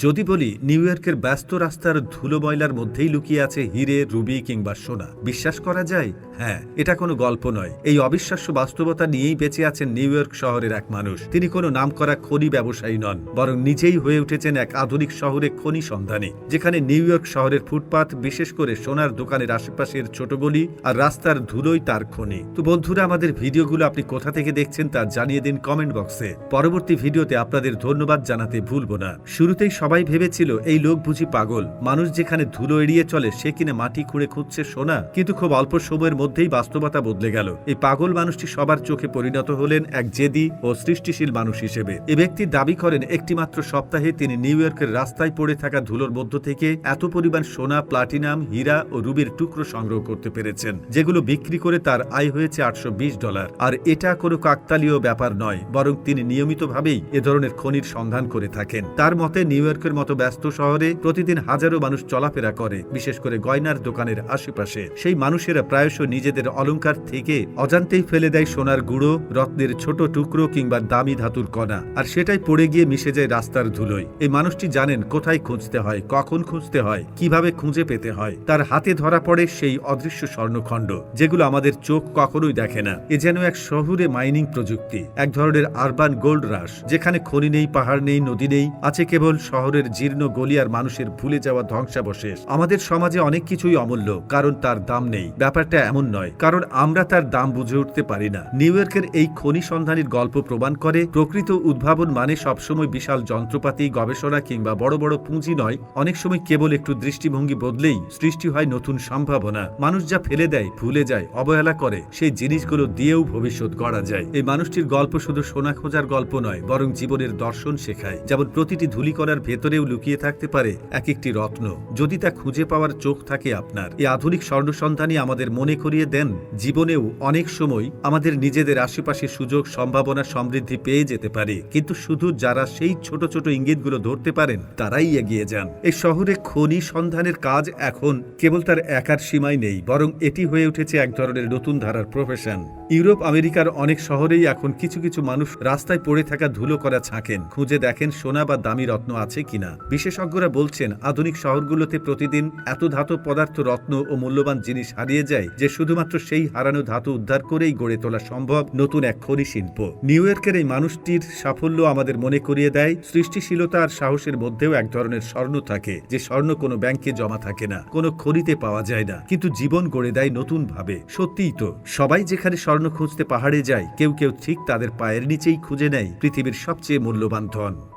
যদি বলি, নিউ ইয়র্কের ব্যস্ত রাস্তার ধুলো ময়লার মধ্যেই লুকিয়ে আছে হিরে, রুবি কিংবা সোনা। বিশ্বাস করা যায়? হ্যাঁ এটা কোনো গল্প নয়। এই অবিশ্বাস্য বাস্তবতা নিয়েই বেঁচে আছেন নিউ ইয়র্ক শহরের এক মানুষ। তিনি কোনো নামকরা খনি ব্যবসায়ী নন, বরং নিজেই হয়ে উঠেছেন এক আধুনিক শহরে খনি সন্ধানী, যেখানে নিউ ইয়র্ক শহরের ফুটপাত, বিশেষ করে সোনার দোকানের আশেপাশের ছোট গলি আর রাস্তার ধুলোই তার খনি। তো বন্ধুরা, আমাদের ভিডিওগুলো আপনি কোথা থেকে দেখছেন তা জানিয়ে দিন কমেন্ট বক্সে। পরবর্তী ভিডিওতে আপনাদের ধন্যবাদ জানাতে ভুলব না। শুরুতেই সবাই ভেবেছিল, এই লোক বুঝি পাগল। মানুষ যেখানে ধুলো এড়িয়ে চলে, সে কিনে মাটি খুঁড়ে খুঁজছে সোনা। কিন্তু খুব অল্প সময়ের মধ্যেই বাস্তবতা বদলে গেল। এই পাগল মানুষটি সবার চোখে পরিণত হলেন এক জেদি ও সৃষ্টিশীল মানুষ হিসেবে। এ ব্যক্তি দাবি করেন, একটিমাত্র সপ্তাহে তিনি নিউ ইয়র্কের রাস্তায় পড়ে থাকা ধুলোর মধ্য থেকে এত পরিমাণ সোনা, প্লাটিনাম, হীরা ও রুবির টুকরো সংগ্রহ করতে পেরেছেন, যেগুলো বিক্রি করে তার আয় হয়েছে আটশো বিশ ডলার। আর এটা কোনো কাকতালীয় ব্যাপার নয়, বরং তিনি নিয়মিতভাবেই এ ধরনের খনির সন্ধান করে থাকেন। তার মতে, নিউ ইয়র্কের মতো ব্যস্ত শহরে প্রতিদিন হাজারো মানুষ চলাফেরা করে, বিশেষ করে গয়নার দোকানের আশেপাশে। সেই মানুষেরা প্রায়শ নিজেদের অলংকার থেকে অজান্তেই ফেলে দেয় সোনার গুঁড়ো, রত্নের ছোট টুকরো কিংবা দামি ধাতুর কণা। আর সেটাই পড়ে গিয়ে মিশে যায় রাস্তার ধুলোয়। এই মানুষটি জানেন কোথায় খুঁজতে হয়, কখন খুঁজতে হয়, কীভাবে খুঁজে পেতে হয়। তার হাতে ধরা পড়ে সেই অদৃশ্য স্বর্ণখণ্ড, যেগুলো আমাদের চোখ কখনোই দেখে না। এ যেন এক শহুরে মাইনিং প্রযুক্তি, এক ধরনের আরবান গোল্ড রাশ, যেখানে খনি নেই, পাহাড় নেই, নদী নেই, আছে কেবল শহরের জীর্ণ গলি আর মানুষের ভুলে যাওয়া ধ্বংসাবশেষ। আমাদের সমাজে অনেক কিছুই অমূল্য, কারণ তার দাম নেই। ব্যাপারটা এমন নয়, কারণ আমরা তার দাম বুঝে উঠতে পারি না। নিউ ইয়র্কের এই খনি সন্ধানীর গল্প প্রমাণ করে, প্রকৃত উদ্ভাবন মানে সবসময় বিশাল যন্ত্রপাতি, গবেষণা কিংবা বড় বড় পুঁজি নয়। অনেক সময় কেবল একটু দৃষ্টিভঙ্গি বদলেই সৃষ্টি হয় নতুন সম্ভাবনা। মানুষ যা ফেলে দেয়, ভুলে যায়, অবহেলা করে, সেই জিনিসগুলো দিয়েও ভবিষ্যৎ গড়া যায়। এই মানুষটির গল্প শুধু সোনা খোঁজার গল্প নয়, বরং জীবনের দর্শন শেখায়। যেমন প্রতিটি ধুলিকণার ভেতরেও লুকিয়ে থাকতে পারে এক একটি রত্ন। যদি তা খুঁজে পাওয়ার চোখ থাকে আপনার, এই আধুনিক স্বর্ণসন্ধানই আমাদের মনে করিয়ে দেন, জীবনেও অনেক সময় আমাদের নিজেদের আশেপাশে সুযোগ, সম্ভাবনা সমৃদ্ধি পেয়ে যেতে পারে। কিন্তু শুধু যারা সেই ছোট ছোট ইঙ্গিতগুলো ধরতে পারেন, তারাই এগিয়ে যান। এই শহরে খনি সন্ধানের কাজ এখন কেবল তার একার সীমায় নেই, বরং এটি হয়ে উঠেছে এক ধরনের নতুন ধারার প্রফেশন ইউরোপ, আমেরিকার অনেক শহরেই এখন কিছু কিছু মানুষ রাস্তায় পড়ে থাকা ধুলো করা ছাঁকেন। খুঁজে দেখেন সোনা বা দামি রত্ন আছে কিনা? বিশেষজ্ঞরা বলছেন, আধুনিক শহরগুলোতে প্রতিদিন এত ধাতব পদার্থ, রত্ন ও মূল্যবান জিনিস হারিয়ে যায় যে শুধুমাত্র সেই হারানো ধাতু উদ্ধার করেই গড়ে তোলা সম্ভব নতুন এক খনি শিল্প। নিউ ইয়র্কের এই মানুষটির সাফল্য আমাদের মনে করিয়ে দেয়, সৃষ্টিশীলতা আর সাহসের মধ্যেও এক ধরনের স্বর্ণ থাকে, যে স্বর্ণ কোনো ব্যাংকে জমা থাকে না, কোনো খনিতে পাওয়া যায় না, কিন্তু জীবন গড়ে দেয় নতুন ভাবে সত্যিই তো, সবাই যেখানে স্বর্ণ খুঁজতে পাহাড়ে যায়, কেউ কেউ ঠিক তাদের পায়ের নিচেই খুঁজে নেয় পৃথিবীর সবচেয়ে মূল্যবান ধন।